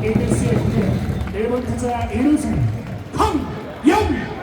1대 스의 일본 타자 1루수 강영